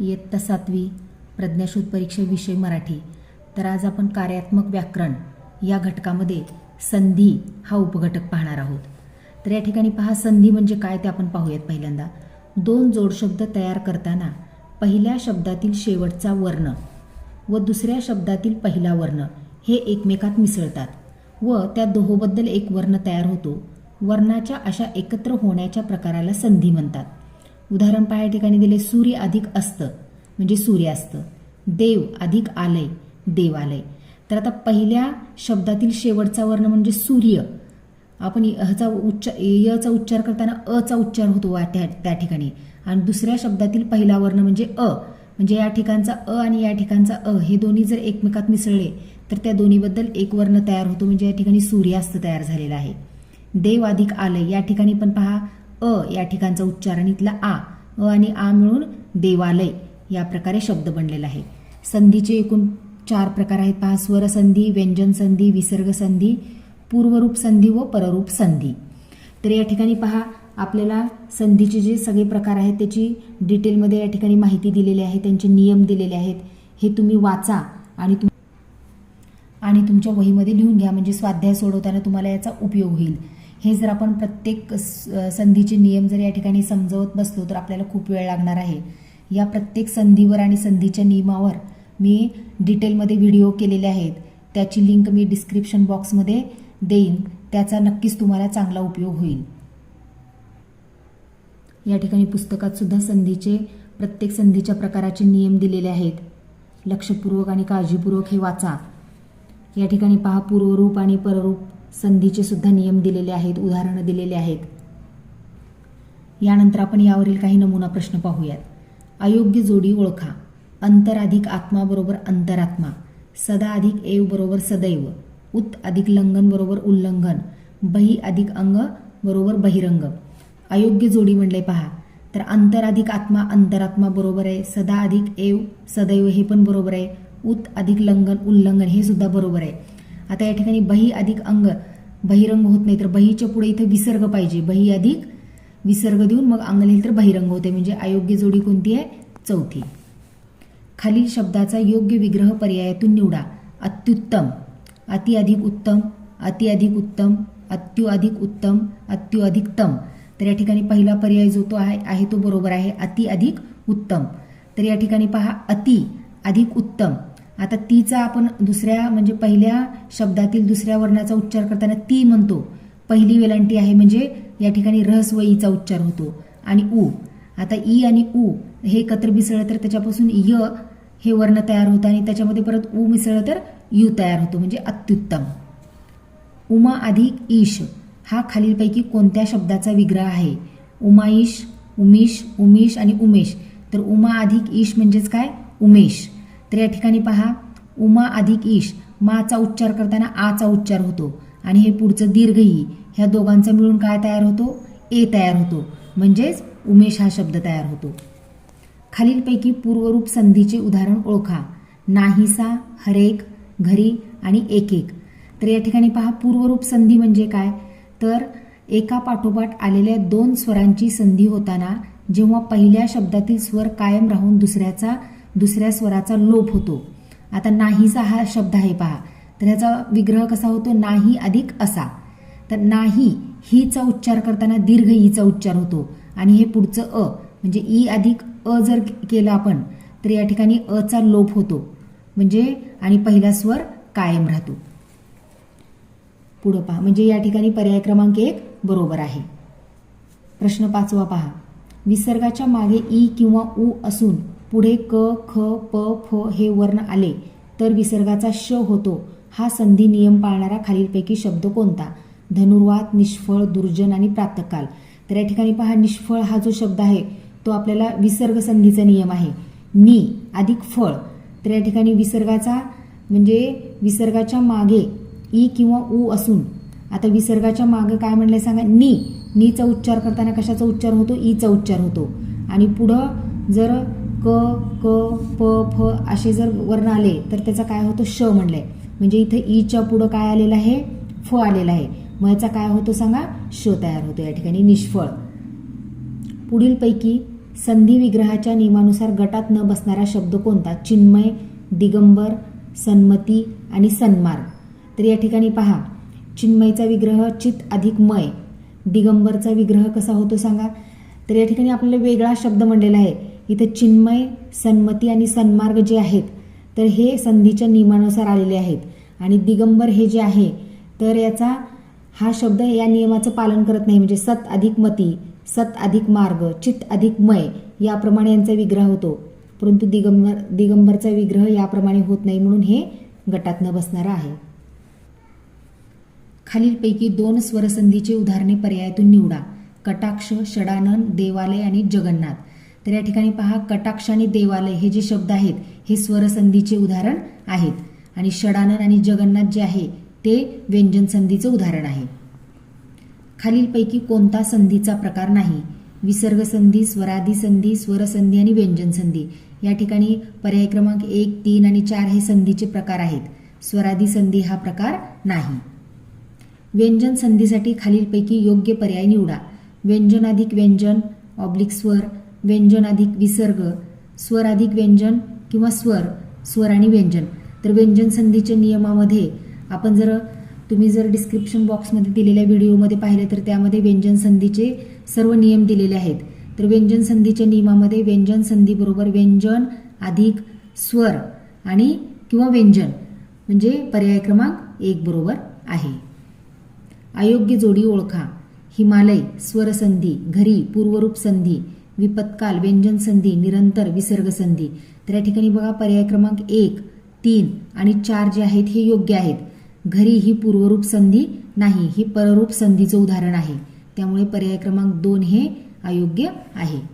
इयत्ता सातवी प्रज्ञाशोध परीक्षा विषय मराठी. तर आज आपण कार्यात्मक व्याकरण या घटकामध्ये संधी हा उपघटक पाहणार आहोत. तर या ठिकाणी पहा संधी म्हणजे काय ते आपण पाहूयात पहिल्यांदा. दोन जोडशब्द तयार करताना पहिल्या शब्दातील शेवटचा वर्ण व दुसऱ्या शब्दातील पहिला वर्ण हे एकमेकात मिसळतात व त्या दोहोबद्दल एक वर्ण तयार होतो. वर्णाच्या अशा एकत्र होण्याच्या प्रकाराला संधी म्हणतात. उदाहरण पहा या ठिकाणी दिले सूर्य अधिक अस्त म्हणजे सूर्यास्त. देव अधिक आलय देवालय. तर आता पहिल्या शब्दातील शेवटचा वर्ण म्हणजे सूर्य. आपण ह्याचा उच्चार यचा उच्चार करताना अचा उच्चार होतो त्या त्या ठिकाणी. आणि दुसऱ्या शब्दातील पहिला वर्ण म्हणजे अ म्हणजे या ठिकाणचा अ आणि या ठिकाणचा अ हे दोन्ही जर एकमेकात मिसळले तर त्या दोन्हीबद्दल एक वर्ण तयार होतो म्हणजे या ठिकाणी सूर्यास्त तयार झालेला आहे. देव अधिक आलय या ठिकाणी पण पहा अ या ठिकाणचा उच्चार आणि इथला आ. अ आणि आ मिळून देवालय या प्रकारे शब्द बनलेला आहे. संधीचे एकूण चार प्रकार आहेत पहा. स्वर संधी व्यंजन संधी विसर्ग संधी पूर्वरूप संधी व पररूप संधी. तर या ठिकाणी पहा आपल्याला संधीचे जे सगळे प्रकार आहेत त्याची डिटेलमध्ये या ठिकाणी माहिती दिलेली आहे त्यांचे नियम दिलेले आहेत. हे तुम्ही वाचा आणि तुम आणि तुमच्या वहीमध्ये लिहून घ्या. म्हणजे स्वाध्याय सोडवताना तुम्हाला याचा उपयोग होईल. हे जर आपण प्रत्येक स- संधीचे नियम जर या ठिकाणी समजवत बसलो तर आपल्याला खूप वेळ लागणार आहे. या प्रत्येक संधीवर आणि संधीच्या नियमावर मी डिटेलमध्ये व्हिडिओ केलेले आहेत. त्याची लिंक मी डिस्क्रिप्शन बॉक्समध्ये देईन. त्याचा नक्कीच तुम्हाला चांगला उपयोग होईल. या ठिकाणी पुस्तकात सुद्धा संधीचे प्रत्येक संधीच्या प्रकाराचे नियम दिलेले आहेत. लक्षपूर्वक आणि काळजीपूर्वक हे वाचा. या ठिकाणी पहा पूर्वरूप आणि पररूप. संधीचे सुद्धा नियम दिलेले आहेत उदाहरणं दिलेले आहेत. यानंतर आपण यावरील काही नमुना प्रश्न पाहूयात. अयोग्य जोडी ओळखा. अंतर अधिक आत्मा बरोबर अंतरात्मा. सदा अधिक एव बरोबर सदैव. उत अधिक लंघन बरोबर उल्लंघन. बही अधिक अंग बरोबर बहिरंग. अयोग्य जोडी म्हणले पहा. तर अंतर अधिक आत्मा अंतरात्मा बरोबर आहे. सदा अधिक एव सदैव हे पण बरोबर आहे. उत अधिक लंघन उल्लंघन हे सुद्धा बरोबर आहे. आता या ठिकाणी बही अधिक अंग बहिरंग होत नाही तर बहीच्या पुढे इथं विसर्ग पाहिजे. बही अधिक विसर्ग देऊन मग अंग लिहिलं तर बहिरंग होते म्हणजे अयोग्य जोडी कोणती आहे? चौथी. खालील शब्दाचा योग्य विग्रह पर्यायातून निवडा. अत्युत्तम अति अधिक उत्तम अति अधिक उत्तम अत्यु अधिक उत्तम अत्यु अधिकतम तर या ठिकाणी पहिला पर्याय जो तो आहे आहे तो बरोबर आहे अति अधिक उत्तम. तर या ठिकाणी पहा अति अधिक उत्तम. आता तीचा आपण दुसऱ्या म्हणजे पहिल्या शब्दातील दुसऱ्या वर्णाचा उच्चार करताना ती म्हणतो. पहिली वेलांटी आहे म्हणजे या ठिकाणी रस व ईचा उच्चार होतो. आणि उ. आता ई आणि उ हे एकत्र मिसळलं तर त्याच्यापासून य हे वर्ण तयार होतं आणि त्याच्यामध्ये परत उ मिसळलं तर यू तयार होतो म्हणजे अत्युत्तम. उमा अधिक ईश हा खालीलपैकी कोणत्या शब्दाचा विग्रह आहे? उमाईश उमेश उमेश आणि उमेश. तर उमा अधिक ईश म्हणजेच काय? उमेश. तर या ठिकाणी पहा उमा अधिक ईश माचा उच्चार करताना आचा उच्चार होतो. आणि हे पुढचं दीर्घ ई ह्या दोघांचा मिळून काय तयार होतो? ए तयार होतो. म्हणजेच उमेश हा शब्द तयार होतो. खालीलपैकी पूर्वरूप संधीचे उदाहरण ओळखा. नाहीसा हरेक घरी आणि एक एक तर या ठिकाणी पहा पूर्वरूप संधी म्हणजे काय? तर एका पाठोपाठ आलेल्या दोन स्वरांची संधी होताना जेव्हा पहिल्या शब्दातील स्वर कायम राहून दुसऱ्याचा दुसऱ्या स्वराचा लोप होतो. आता नाहीसा हा शब्द आहे पहा. तर ह्याचा विग्रह कसा होतो? नाही अधिक असा. तर नाही हीचा उच्चार करताना दीर्घ ईचा उच्चार होतो. आणि हे पुढचं अ म्हणजे ई अधिक अ जर केलं आपण तर या ठिकाणी अचा लोप होतो. म्हणजे आणि पहिला स्वर कायम राहतो. पुढं पहा. म्हणजे या ठिकाणी पर्याय क्रमांक एक बरोबर आहे. प्रश्न पाचवा पहा. विसर्गाच्या मागे ई किंवा उ असून पुढे क ख प फ हे वर्ण आले तर विसर्गाचा श होतो. हा संधी नियम पाळणारा खालीलपैकी शब्द कोणता? धनुर्वात निष्फळ दुर्जन आणि प्रातकाल. तर या ठिकाणी पहा निष्फळ हा जो शब्द आहे तो आपल्याला विसर्ग संधीचा नियम आहे. नी अधिक फळ. तर या ठिकाणी विसर्गाचा म्हणजे विसर्गाच्या मागे ई किंवा ऊ असून आता विसर्गाच्या मागे काय म्हणलंय सांगा? नी. नीचा उच्चार करताना कशाचा उच्चार होतो? ईचा उच्चार होतो. आणि पुढं जर क क प फ असे जर वर्ण आले तर त्याचा काय होतो? श म्हणलंय म्हणजे इथं ईच्या पुढं काय आलेलं आहे? फ आलेलं आहे. मग याचा काय होतो सांगा? श तयार होतो या ठिकाणी निष्फळ. पुढीलपैकी संधी विग्रहाच्या नियमानुसार गटात न बसणारा शब्द कोणता? चिन्मय दिगंबर सन्मती आणि सन्मार्ग तर या ठिकाणी पहा. चिन्मयचा विग्रह चित अधिक मय. दिगंबरचा विग्रह कसा होतो सांगा? तर या ठिकाणी आपल्याला वेगळा शब्द म्हणलेला आहे. इथं चिन्मय सन्मती आणि सन्मार्ग जे आहेत तर हे संधीच्या नियमानुसार आलेले आहेत. आणि दिगंबर हे जे आहे तर याचा हा शब्द या नियमाचं पालन करत नाही. म्हणजे सत अधिक मती सत अधिक मार्ग चित अधिक मय याप्रमाणे यांचा विग्रह होतो. परंतु दिगंबर दिगंबरचा विग्रह याप्रमाणे होत नाही म्हणून हे गटात न बसणारं आहे. खालीलपैकी दोन स्वरसंधीचे उदाहरणे पर्यायातून निवडा. कटाक्ष षडानन देवालय आणि जगन्नाथ. तर या ठिकाणी पहा कटाक्ष आणि देवालय हे जे शब्द आहेत हे स्वरसंधीचे उदाहरण आहेत. आणि षडानन आणि जगन्नाथ जे आहे ते व्यंजन संधीचं उदाहरण आहे. खालीलपैकी कोणता संधीचा प्रकार नाही? विसर्ग संधी स्वरादी संधी स्वरसंधी आणि व्यंजन संधी. या ठिकाणी पर्याय क्रमांक एक तीन आणि चार हे संधीचे प्रकार आहेत. स्वरादी संधी हा प्रकार नाही. व्यंजन संधीसाठी खालीलपैकी योग्य पर्याय निवडा. व्यंजन अधिक व्यंजन ऑब्लिक स्वर व्यंजन अधिक विसर्ग स्वर अधिक व्यंजन किंवा स्वर स्वर आणि व्यंजन. तर व्यंजन संधीच्या नियमामध्ये आपण जर तुम्ही जर डिस्क्रिप्शन बॉक्समध्ये दिलेल्या व्हिडिओमध्ये पाहिले तर त्यामध्ये व्यंजन संधीचे सर्व नियम दिलेले आहेत. तर व्यंजन संधीच्या नियमामध्ये व्यंजन संधीबरोबर व्यंजन अधिक स्वर आणि किंवा व्यंजन. म्हणजे पर्याय क्रमांक एक बरोबर आहे. अयोग्य जोडी ओळखा. हिमालय स्वरसंधी घरी पूर्वरूप संधी. विपत्काल व्यंजन संधी निरंतर विसर्ग संधी. तर या ठिकाणी बघा पर्याय क्रमांक एक तीन आणि चार जे आहेत हे योग्य आहेत. घरी ही पूर्वरूप संधी नाही ही पररूप संधीचं उदाहरण आहे. त्यामुळे पर्याय क्रमांक दोन हे अयोग्य आहे.